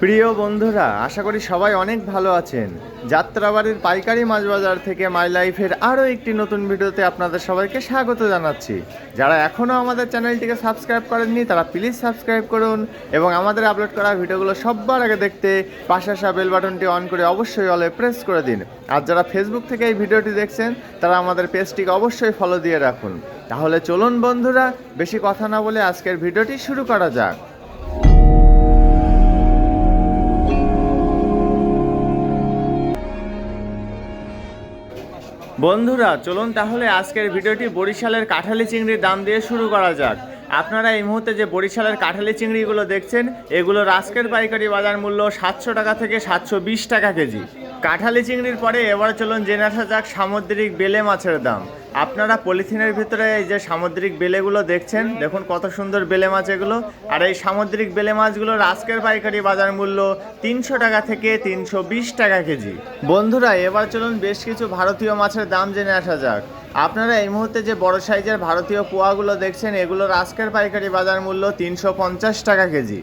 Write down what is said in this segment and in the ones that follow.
প্রিয় বন্ধুরা, আশা করি সবাই অনেক ভালো আছেন। যাত্রাবাড়ির পাইকারি মাছ বাজার থেকে মাই লাইফের আরও একটি নতুন ভিডিওতে আপনাদের সবাইকে স্বাগত জানাচ্ছি। যারা এখনও আমাদের চ্যানেলটিকে সাবস্ক্রাইব করেননি, তারা প্লিজ সাবস্ক্রাইব করুন এবং আমাদের আপলোড করা ভিডিওগুলো সবার আগে দেখতে পাশে আসা বেল বাটনটি অন করে অবশ্যই অলে প্রেস করে দিন। আর যারা ফেসবুক থেকে এই ভিডিওটি দেখছেন, তারা আমাদের পেজটিকে অবশ্যই ফলো দিয়ে রাখুন। তাহলে চলুন বন্ধুরা, বেশি কথা না বলে আজকের ভিডিওটি শুরু করা যাক। বন্ধুরা, চলুন তাহলে আজকের ভিডিওটি বরিশালের কাঁঠালি চিংড়ির দাম দিয়ে শুরু করা যাক। আপনারা এই মুহূর্তে যে বরিশালের কাঁঠালি চিংড়িগুলো দেখছেন, এগুলোর আজকের পাইকারি বাজার মূল্য সাতশো টাকা থেকে সাতশো বিশ টাকা কেজি। কাঁঠালি চিংড়ির পরে এবার চলুন জেনে আসা যাক সামুদ্রিক বেলে মাছের দাম। আপনারা পলিথিনের ভিতরে এই যে সামুদ্রিক বেলেগুলো দেখছেন, দেখুন কত সুন্দর বেলে মাছ এগুলো। আর এই সামুদ্রিক বেলে মাছগুলোর আজকের পাইকারি বাজার মূল্য তিনশো টাকা থেকে তিনশো বিশ টাকা কেজি। বন্ধুরা, এবার চলুন বেশ কিছু ভারতীয় মাছের দাম জেনে আসা যাক। আপনারা এই মুহূর্তে যে বড় সাইজের ভারতীয় পোয়াগুলো দেখছেন, এগুলোর আজকের পাইকারি বাজার মূল্য তিনশো পঞ্চাশ টাকা কেজি।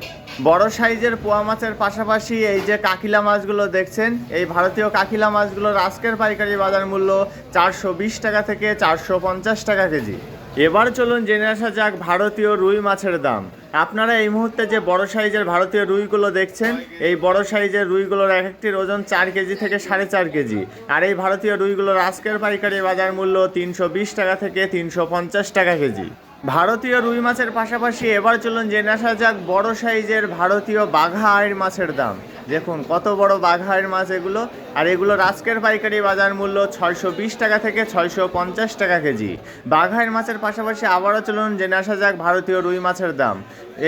বড় সাইজের পোয়া মাছের পাশাপাশি এই যে কাকিলা মাছগুলো দেখছেন, এই ভারতীয় কাকিলা মাছগুলোর আজকের পাইকারি বাজার মূল্য চারশো বিশ টাকা থেকে চারশো পঞ্চাশ টাকা কেজি। এবার চলুন জেনে আসা যাক ভারতীয় রুই মাছের দাম। আপনারা এই মুহূর্তে যে বড় সাইজের ভারতীয় রুইগুলো দেখছেন, এই বড় সাইজের রুইগুলোর এক একটির ওজন চার কেজি থেকে সাড়ে চার কেজি। আর এই ভারতীয় রুইগুলোর আজকের পাইকারি বাজার মূল্য তিনশো বিশ টাকা থেকে তিনশো পঞ্চাশ টাকা কেজি। ভারতীয় রুই মাছের পাশাপাশি এবার চলুন জেনে আসা যাক বড় সাইজের ভারতীয় বাঘা আয়ের মাছের দাম। দেখুন, কত বড় বাঘা আয়ের মাছ এগুলো? আর এগুলোর আজকের পাইকারি বাজার মূল্য ছয়শো বিশ টাকা থেকে ছয়শো পঞ্চাশ টাকা কেজি। বাঘাইয়ের মাছের পাশাপাশি আবারও চলুন জেনে আসা যাক ভারতীয় রুই মাছের দাম।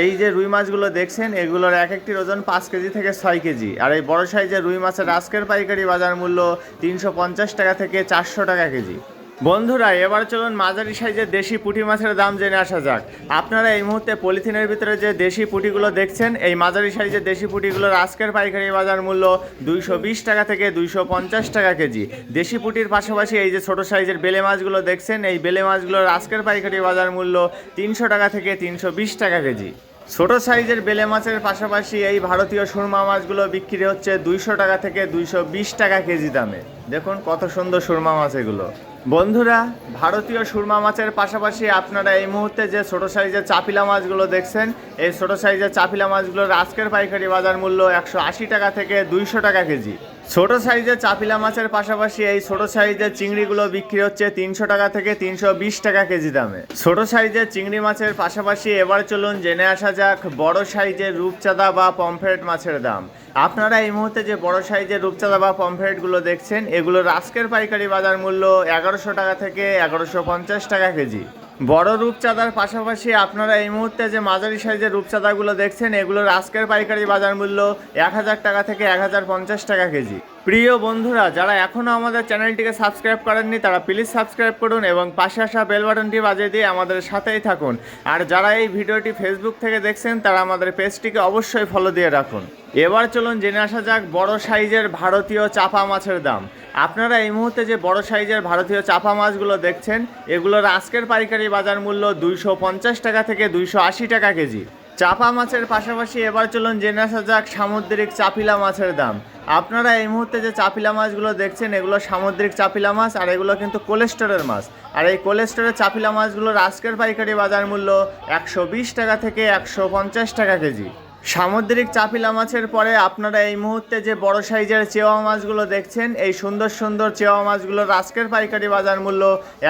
এই যে রুই মাছগুলো দেখছেন, এগুলোর এক একটির ওজন পাঁচ কেজি থেকে ছয় কেজি। আর এই বড় সাইজের রুই মাছের আজকের পাইকারি বাজার মূল্য তিনশো পঞ্চাশ টাকা থেকে চারশো টাকা কেজি। বন্ধুরা, এবার চলুন মাঝারি সাইজের দেশি পুঁটি মাছের দাম জেনে আসা যাক। আপনারা এই মুহূর্তে পলিথিনের ভিতরে যে দেশি পুঁটিগুলো দেখছেন, এই মাঝারি সাইজের দেশি পুঁটিগুলোর আজকের পাইকারি বাজার মূল্য দুইশো বিশ টাকা থেকে দুইশো পঞ্চাশ টাকা কেজি। দেশি পুঁটির পাশাপাশি এই যে ছোট সাইজের বেলে মাছগুলো দেখছেন, এই বেলে মাছগুলোর আজকের পাইকারি বাজার মূল্য তিনশো টাকা থেকে তিনশো বিশ টাকা কেজি। ছোট সাইজের বেলে মাছের পাশাপাশি এই ভারতীয় সুরমা মাছগুলো বিক্রি হচ্ছে দুইশো টাকা থেকে দুইশো বিশ টাকা কেজি দামে। দেখুন কত সুন্দর সুরমা মাছ এগুলো। বন্ধুরা, ভারতীয় সুরমা মাছের পাশাপাশি আপনারা এই মুহূর্তে যে ছোট সাইজের চাপিলা মাছগুলো দেখছেন, এই ছোট সাইজের চাপিলা মাছগুলোর আজকের পাইকারি বাজার মূল্য একশো আশি টাকা থেকে দুইশো টাকা কেজি। ছোট সাইজের চাপিলা মাছের পাশাপাশি এই ছোট সাইজের চিংড়িগুলো বিক্রি হচ্ছে তিনশো টাকা থেকে তিনশো বিশ টাকা কেজি দামে। ছোট সাইজের চিংড়ি মাছের পাশাপাশি এবার চলুন জেনে আসা যাক বড় সাইজের রূপচাঁদা বা পমফ্রেট মাছের দাম। আপনারা এই মুহূর্তে যে বড় সাইজের রূপচাঁদা বা পমফ্রেটগুলো দেখছেন, এগুলোর আজকের পাইকারি বাজার মূল্য এগারোশো টাকা থেকে এগারোশো পঞ্চাশ টাকা কেজি। বড় রূপচাঁদার পাশাপাশি আপনারা এই মুহূর্তে যে মাঝারি সাইজের রূপচাঁদাগুলো দেখছেন, এগুলোর আজকের পাইকারি বাজার মূল্য এক হাজার টাকা থেকে এক হাজার পঞ্চাশ টাকা কেজি। প্রিয় বন্ধুরা, যারা এখনও আমাদের চ্যানেলটিকে সাবস্ক্রাইব করেননি, তারা প্লিজ সাবস্ক্রাইব করুন এবং পাশে আসা বেল বাটনটি বাজিয়ে দিয়ে আমাদের সাথেই থাকুন। আর যারা এই ভিডিওটি ফেসবুক থেকে দেখছেন, তারা আমাদের পেজটিকে অবশ্যই ফলো দিয়ে রাখুন। এবার চলুন জেনে আসা যাক বড় সাইজের ভারতীয় চাপা মাছের দাম। আপনারা এই মুহূর্তে যে বড় সাইজের ভারতীয় চাপা মাছগুলো দেখছেন, এগুলোর আজকের পাইকারি বাজার মূল্য দুইশো পঞ্চাশ টাকা থেকে দুইশো আশি টাকা কেজি। চাপা মাছের পাশাপাশি এবার চলুন জেনে আসা যাক সামুদ্রিক চাপিলা মাছের দাম। আপনারা এই মুহূর্তে যে চাপিলা মাছগুলো দেখছেন, এগুলো সামুদ্রিক চাপিলা মাছ আর এগুলো কিন্তু কোলেস্টোরের মাছ। আর এই কোলেস্টোরের চাপিলা মাছগুলোর আজকের পাইকারি বাজার মূল্য একশো বিশ টাকা থেকে একশো পঞ্চাশ টাকা কেজি। সামুদ্রিক চাপিলা মাছের পরে আপনারা এই মুহূর্তে যে বড় সাইজের চেওয়া মাছগুলো দেখছেন, এই সুন্দর সুন্দর চেওয়া মাছগুলোর আজকের পাইকারি বাজার মূল্য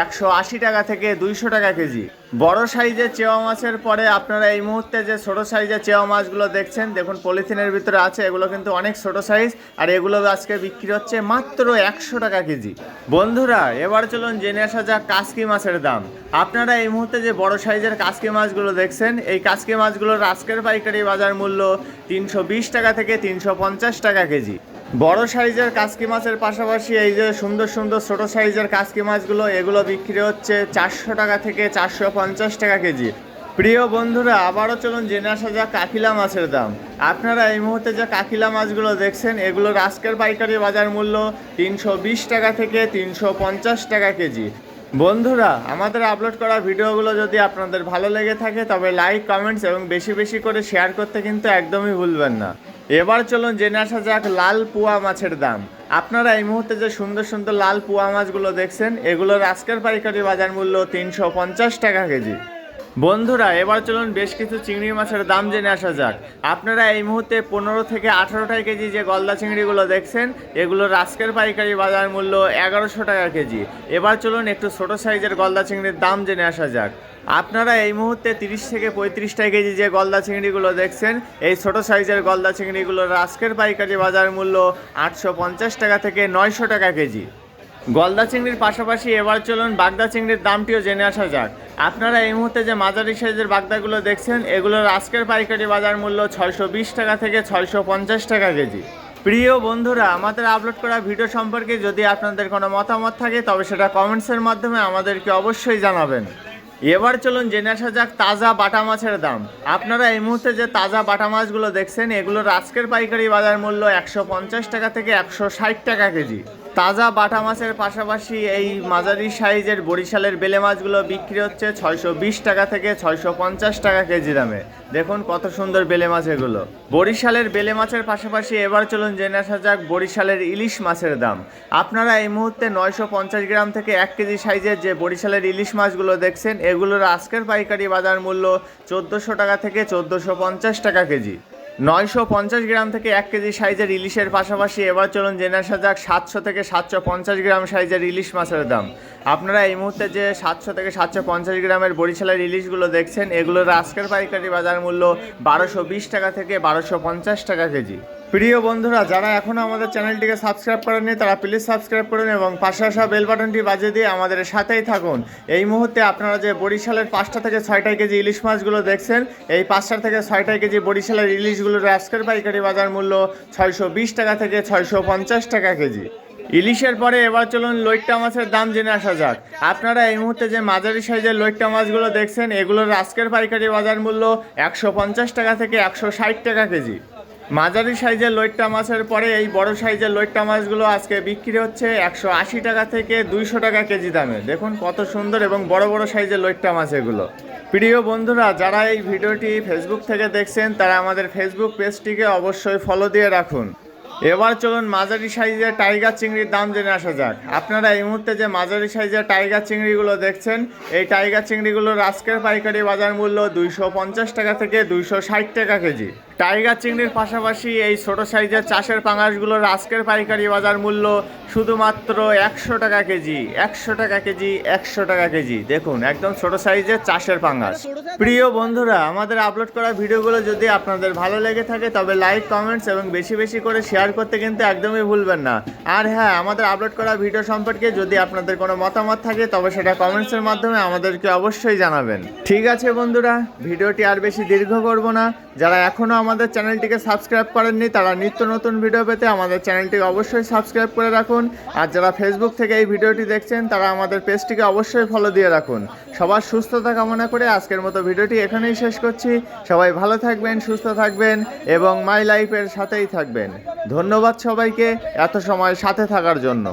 একশো আশি টাকা থেকে দুইশো টাকা কেজি। বড় সাইজের চেওয়া মাছের পরে আপনারা এই মুহূর্তে যে ছোট সাইজের চেওয়া মাছগুলো দেখছেন, দেখুন পলিথিনের ভিতরে আছে, এগুলো কিন্তু অনেক ছোট সাইজ আর এগুলো আজকে বিক্রি হচ্ছে মাত্র একশো টাকা কেজি। বন্ধুরা, এবার চলুন জেনে আসা যাক কাসকি মাছের দাম। আপনারা এই মুহূর্তে যে বড় সাইজের কাসকি মাছগুলো দেখছেন, এই কাসকি মাছগুলোর আজকের পাইকারি বাজার মূল্য তিনশো বিশ টাকা থেকে তিনশো পঞ্চাশ টাকা কেজি। বড় সাইজের কাসকি মাছের পাশাপাশি এই যে সুন্দর সুন্দর ছোট সাইজের কাসকি মাছগুলো, এগুলো বিক্রি হচ্ছে চারশো টাকা থেকে চারশো পঞ্চাশ টাকা কেজি। প্রিয় বন্ধুরা, আবারও চলুন জেনে আসা যাক কাকিলা মাছের দাম। আপনারা এই মুহূর্তে যে কাকিলা মাছগুলো দেখছেন, এগুলোর আজকের পাইকারি বাজার মূল্য তিনশো বিশ টাকা থেকে তিনশো পঞ্চাশ টাকা কেজি। বন্ধুরা, আমাদের আপলোড করা ভিডিওগুলো যদি আপনাদের ভালো লেগে থাকে, তবে লাইক, কমেন্টস এবং বেশি বেশি করে শেয়ার করতে কিন্তু একদমই ভুলবেন না। এবার চলুন জেনে আসা যাক লাল পুয়া মাছের দাম। আপনারা এই মুহূর্তে যে সুন্দর সুন্দর লাল পুয়া মাছগুলো দেখছেন, এগুলোর আজকের পাইকারি বাজার মূল্য তিনশো পঞ্চাশ টাকা কেজি। বন্ধুরা, এবার চলুন বেশ কিছু চিংড়ি মাছের দাম জেনে আসা যাক। আপনারা এই মুহূর্তে পনেরো থেকে আঠারো টাকা কেজি যে গলদা চিংড়িগুলো দেখছেন, এগুলোর আজকের পাইকারি বাজার মূল্য এগারোশো টাকা কেজি। এবার চলুন একটু ছোট সাইজের গলদা চিংড়ির দাম জেনে আসা যাক। আপনারা এই মুহূর্তে তিরিশ থেকে পঁয়ত্রিশ টাকা কেজি যে গলদা চিংড়িগুলো দেখছেন, এই ছোট সাইজের গলদা চিংড়িগুলোর আজকের পাইকারি বাজার মূল্য আটশো পঞ্চাশ টাকা থেকে নয়শো টাকা কেজি। গলদা চিংড়ির পাশাপাশি এবার চলুন বাগদা চিংড়ির দামটিও জেনে আসা যাক। আপনারা এই মুহূর্তে যে মাঝারি সাইজের বাগদাগুলো দেখছেন, এগুলোর আজকের পাইকারি বাজার মূল্য ছয়শো বিশ টাকা থেকে ছয়শো পঞ্চাশ টাকা কেজি। প্রিয় বন্ধুরা, আমাদের আপলোড করা ভিডিও সম্পর্কে যদি আপনাদের কোনো মতামত থাকে, তবে সেটা কমেন্টসের মাধ্যমে আমাদেরকে অবশ্যই জানাবেন। এবার চলুন জেনে আসা যাক তাজা বাটা মাছের দাম। আপনারা এই মুহূর্তে যে তাজা বাটা মাছগুলো দেখছেন, এগুলোর আজকের পাইকারি বাজার মূল্য একশো পঞ্চাশ টাকা থেকে একশো ষাট টাকা কেজি। তাজা বাটা মাছের পাশাপাশি এই মাঝারি সাইজের বরিশালের বেলে মাছগুলো বিক্রি হচ্ছে ছয়শো বিশ টাকা থেকে ছয়শো পঞ্চাশ টাকা কেজি দামে। দেখুন কত সুন্দর বেলে মাছ এগুলো। বরিশালের বেলে মাছের পাশাপাশি এবার চলুন জেনে আসা যাক বরিশালের ইলিশ মাছের দাম। আপনারা এই মুহূর্তে নয়শো পঞ্চাশ গ্রাম থেকে এক কেজি সাইজের যে বরিশালের ইলিশ মাছগুলো দেখছেন, এগুলোর আজকের পাইকারি বাজার মূল্য চোদ্দোশো টাকা থেকে চোদ্দোশো পঞ্চাশ টাকা কেজি। নয়শো পঞ্চাশ গ্রাম থেকে এক কেজি সাইজের ইলিশের পাশাপাশি এবার চলুন জেনে আসা যাক সাতশো থেকে সাতশো পঞ্চাশ গ্রাম সাইজের ইলিশ মাছের দাম। আপনারা এই মুহূর্তে যে সাতশো থেকে সাতশো পঞ্চাশ গ্রামের বরিশালের ইলিশগুলো দেখছেন, এগুলোর আজকের পাইকারি বাজার মূল্য বারোশো বিশ টাকা থেকে বারোশো পঞ্চাশ টাকা কেজি। প্রিয় বন্ধুরা, যারা এখনও আমাদের চ্যানেলটিকে সাবস্ক্রাইব করেননি, তারা প্লিজ সাবস্ক্রাইব করুন এবং পাশে আসা বেল বাটনটি বাজিয়ে দিয়ে আমাদের সাথেই থাকুন। এই মুহূর্তে আপনারা যে বরিশালের পাঁচটা থেকে ছয়টা কেজি ইলিশ মাছগুলো দেখছেন, এই পাঁচটা থেকে ছয়টা কেজি বরিশালের ইলিশগুলোর আজকের পাইকারি বাজার মূল্য ছয়শো বিশ টাকা থেকে ছয়শো পঞ্চাশ টাকা কেজি। ইলিশের পরে এবার চলুন লইট্টা মাছের দাম জেনে আসা যাক। আপনারা এই মুহূর্তে যে মাঝারি সাইজের লইট্টা মাছগুলো দেখছেন, এগুলোর আজকের পাইকারি বাজার মূল্য একশো পঞ্চাশ টাকা থেকে একশো ষাট টাকা কেজি। মাঝারি সাইজের লইট্টা মাছের পরে এই বড় সাইজের লইট্টা মাছগুলো আজকে বিক্রি হচ্ছে একশো আশি টাকা থেকে দুইশো টাকা কেজি দামে। দেখুন কত সুন্দর এবং বড় বড় সাইজের লইট্টা মাছ এগুলো। প্রিয় বন্ধুরা, যারা এই ভিডিওটি ফেসবুক থেকে দেখছেন, তারা আমাদের ফেসবুক পেজটিকে অবশ্যই ফলো দিয়ে রাখুন। এবার চলুন মাঝারি সাইজের টাইগার চিংড়ির দাম জেনে আসা যাক। আপনারা এই মুহূর্তে যে মাঝারি সাইজের টাইগার চিংড়িগুলো দেখছেন, এই টাইগার চিংড়িগুলোর আজকের পাইকারি বাজার মূল্য দুইশো পঞ্চাশ টাকা থেকে দুইশো ষাট টাকা কেজি। টাইগার চিংড়ির পাশাপাশি এই ছোট সাইজের চাষের পাঙাশগুলোর আজকের পাইকারি বাজার মূল্য শুধুমাত্র একশো টাকা কেজি, একশো টাকা কেজি, একশো টাকা কেজি। দেখুন, একদম ছোট সাইজের চাষের পাঙাশ। প্রিয় বন্ধুরা, আমাদের আপলোড করা ভিডিওগুলো যদি আপনাদের ভালো লেগে থাকে, তবে লাইক কমেন্টস এবং বেশি বেশি করে শেয়ার করতে কিন্তু একদমই ভুলবেন না। আর হ্যাঁ আমাদের আপলোড করা ভিডিও সম্পর্কে যদি আপনাদের কোনো মতামত থাকে, তবে সেটা কমেন্টসের মাধ্যমে আমাদেরকে অবশ্যই জানাবেন। ঠিক আছে বন্ধুরা, ভিডিওটি আর বেশি দীর্ঘ করব না। যারা এখনও আমাদের চ্যানেলটিকে সাবস্ক্রাইব করেননি, তারা নিত্য নতুন ভিডিও পেতে আমাদের চ্যানেলটিকে অবশ্যই সাবস্ক্রাইব করে রাখুন। আর যারা ফেসবুক থেকে এই ভিডিওটি দেখছেন, তারা আমাদের পেজটিকে অবশ্যই ফলো দিয়ে রাখুন। সবার সুস্থতা কামনা করে আজকের মতো ভিডিওটি এখানেই শেষ করছি। সবাই ভালো থাকবেন, সুস্থ থাকবেন এবং মাই লাইফের সাথেই থাকবেন। ধন্যবাদ সবাইকে এত সময় সাথে থাকার জন্য।